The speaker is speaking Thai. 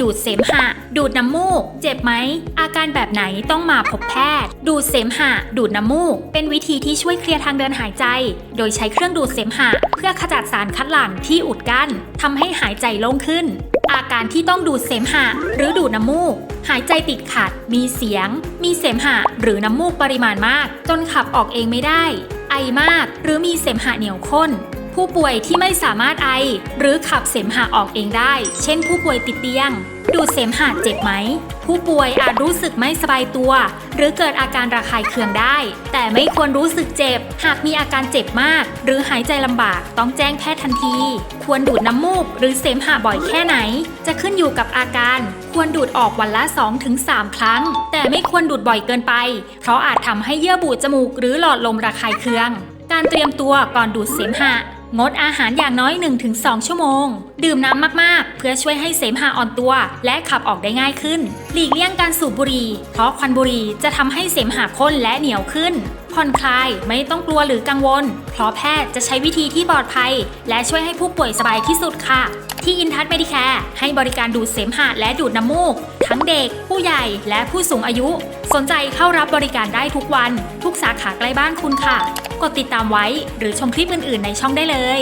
ดูดเสมหะ ดูดน้ำมูก เจ็บไหม อาการแบบไหนต้องมาพบแพทย์ ดูดเสมหะ ดูดน้ำมูก เป็นวิธีที่ช่วยเคลียร์ทางเดินหายใจ โดยใช้เครื่องดูดเสมหะ เพื่อขจัดสารคัดหลั่งที่อุดกั้นทำให้หายใจโล่งขึ้น อาการที่ต้องดูดเสมหะ หรือดูดน้ำมูก หายใจติดขัด มีเสียง มีเสมหะ หรือน้ำมูกปริมาณมาก จนขับออกเองไม่ได้ ไอมาก หรือมีเสมหะเหนียวข้น ผู้ป่วยที่ไม่สามารถไอ หรือขับเสมหะออกเองได้ เช่นผู้ป่วยติดเตียง ดูดเสมหะเจ็บไหม ผู้ป่วยอาจรู้สึกไม่สบายตัว หรือเกิดอาการระคายเคืองได้ แต่ไม่ควรรู้สึกเจ็บ หากมีอาการเจ็บมาก หรือหายใจลำบากต้องแจ้งแพทย์ทันที ควรดูดน้ำมูก หรือเสมหะบ่อยแค่ไหน จะขึ้นอยู่กับอาการควรดูดออกวันละ 2-3 ครั้ง แต่ไม่ควรดูดบ่อยเกินไป เพราะอาจทำให้เยื่อบุจมูกหรือหลอดลมระคายเคือง การเตรียมตัวก่อนดูดเสมหะ งดอาหารอย่างน้อย 1-2 ชั่วโมง ดื่มน้ำมากๆ เพื่อช่วยให้เสมหะอ่อนตัว และขับออกได้ง่ายขึ้น หลีกเลี่ยงการสูบบุหรี่ เพราะควันบุหรี่จะทำให้เสมหะข้นและเหนียวขึ้น ผ่อนคลายไม่ต้องกลัวหรือกังวล เพราะแพทย์จะใช้วิธีที่ปลอดภัย และช่วยให้ผู้ป่วยสบายที่สุดค่ะ ที่อินทัศเมดิแคร์ให้บริการดูดเสมหะและดูดน้ำมูก ทั้งเด็ก ผู้ใหญ่และผู้สูงอายุ สนใจเข้ารับบริการได้ทุกวัน ทุกสาขาใกล้บ้านคุณค่ะ กดติดตามไว้หรือชมคลิปอื่นๆในช่องได้เลย